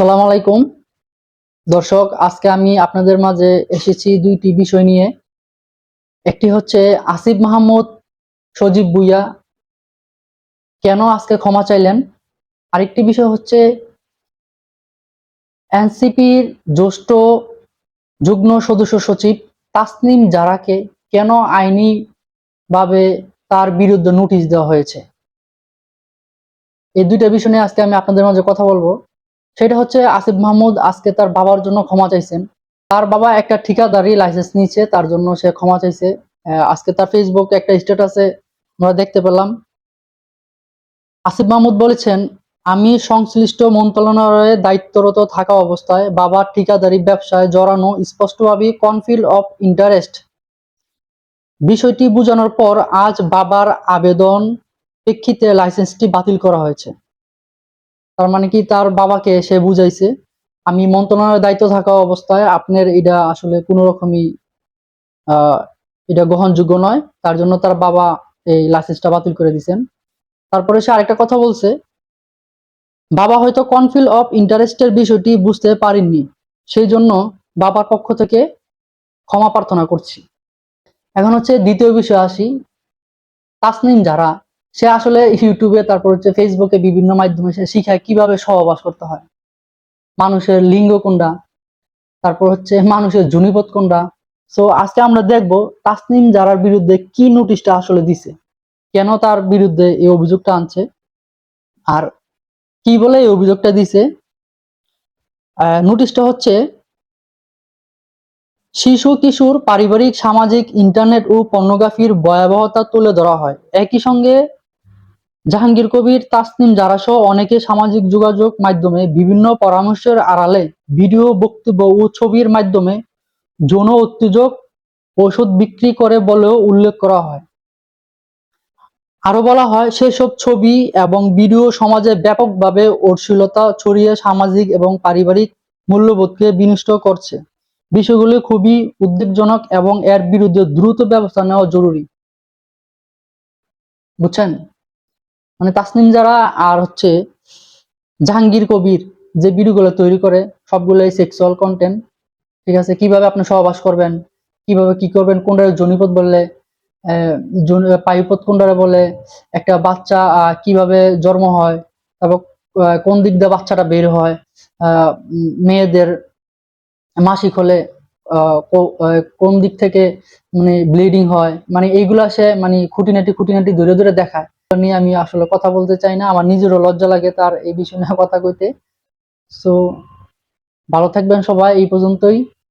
আসসালামু আলাইকুম। দর্শক, আজকে আমি আপনাদের মাঝে এসেছি দুইটি বিষয় নিয়ে। একটি হচ্ছে আসিফ মাহমুদ, সজীব ভুইয়া। কেন আজকে ক্ষমা চাইলেন? আরেকটি বিষয় হচ্ছে এনসিপির জ্যেষ্ঠ যুগ্ম সদস্য সচিব তাসনিম জারাকে কেন আইনি ভাবে তার বিরুদ্ধে নোটিশ দেওয়া হয়েছে? এই দুইটা বিষয় নিয়ে আজকে আমি আপনাদের মাঝে কথা বলব। সেটা হচ্ছে আসিফ মাহমুদ আজকে তার বাবার জন্য ক্ষমা চাইছেন। তার বাবা একটা ঠিকাদারি লাইসেন্স নিচ্ছে তার জন্য সে ক্ষমা চাইছে। আজকে তার ফেসবুক একটা স্ট্যাটাসে আমরা দেখতে পেলাম। আসিফ মাহমুদ বলেছেন, আমি সংশ্লিষ্ট মন্ত্রণালয়ে দায়িত্বরত থাকা অবস্থায় বাবার ঠিকাদারি ব্যবসায় জড়ানো স্পষ্টভাবে কনফিল অফ ইন্টারেস্ট বিষয়টি বোঝানোর পর আজ বাবার আবেদন প্রেক্ষিতে লাইসেন্সটি বাতিল করা হয়েছে। তার মানে কি তার বাবাকে সে বুঝাইছে। আমি মন্ত্রণালয়ের দায়িত্ব থাকা অবস্থায় আপনার এটা আসলে কোনো রকমই এটা গ্রহণযোগ্য নয়। তার জন্য তার বাবা এই লাইসেন্সটা বাতিল করে দিয়েছেন। তারপরে সে আরেকটা কথা বলছে, বাবা হয়তো কনফিল অফ ইন্টারেস্টের বিষয়টি বুঝতে পারেননি। সেই জন্য বাবার পক্ষ থেকে ক্ষমা প্রার্থনা করছি। এখন হচ্ছে দ্বিতীয় বিষয় আসি। তাসনিম যারা সে আসলে ইউটিউবে তারপর হচ্ছে ফেসবুকে বিভিন্ন মাধ্যমে সে শিখায় কীভাবে সহবাস করতে হয়। মানুষের লিঙ্গ কোনটা? তারপর হচ্ছে মানুষের জুনিপথ কোনটা? সো আজকে আমরা দেখব তাসনিম যারার বিরুদ্ধে কি নোটিশটা আসলে দিছে? কেন তার বিরুদ্ধে এই অভিযোগটা আনছে? আর কি বলে এই অভিযোগটা দিছে? নোটিশটা হচ্ছে, শিশু, কিশোর, পারিবারিক, সামাজিক, ইন্টারনেট ও পর্নোগ্রাফির ভয়াবহতা তুলে ধরা হয়। একই সঙ্গে জাহাঙ্গীর কবির, তাসনিম জারাসহ অনেকে সামাজিক যোগাযোগ মাধ্যমে বিভিন্ন পরামর্শের আড়ালে ভিডিও বক্তব্য ও ছবির মাধ্যমে যৌন উত্তেজক, ওষুধ বিক্রি করে বলেও উল্লেখ করা হয়। আরও বলা হয়, সেসব ছবি এবং ভিডিও সমাজে ব্যাপকভাবে অশ্লীলতা ছড়িয়ে সামাজিক এবং পারিবারিক মূল্যবোধকে বিনষ্ট করছে। বিষয়গুলি খুবই উদ্বেগজনক এবং এর বিরুদ্ধে দ্রুত ব্যবস্থা নেওয়া জরুরি। বুঝছেন? মানে তাসনিম যারা আর হচ্ছে জাহাঙ্গীর কবির যে ভিডিওগুলো তৈরি করে, সবগুলোই সেক্সুয়াল কন্টেন্ট ঠিক আছে? কীভাবে আপনি সহবাস করবেন? কীভাবে কি করবেন? কোনটা জনিপথ বললে পায়ুপথ কোনটারে বলে? একটা বাচ্চা কীভাবে জন্ম হয়? তারপর কোন দিক দিয়ে বাচ্চাটা বের হয়? মেয়েদের মাসিক হলে কোন দিক থেকে মানে ব্লিডিং হয়? মানে এইগুলা সে মানে খুঁটিনাটি খুঁটিনাটি ধরে ধরে দেখায়। নিয়ে আমি আসলে কথা বলতে চাই না। আমার নিজেরও লজ্জা লাগে তার এই বিষয় নিয়ে কথা কইতে। সো ভালো থাকবেন সবাই, এই পর্যন্তই।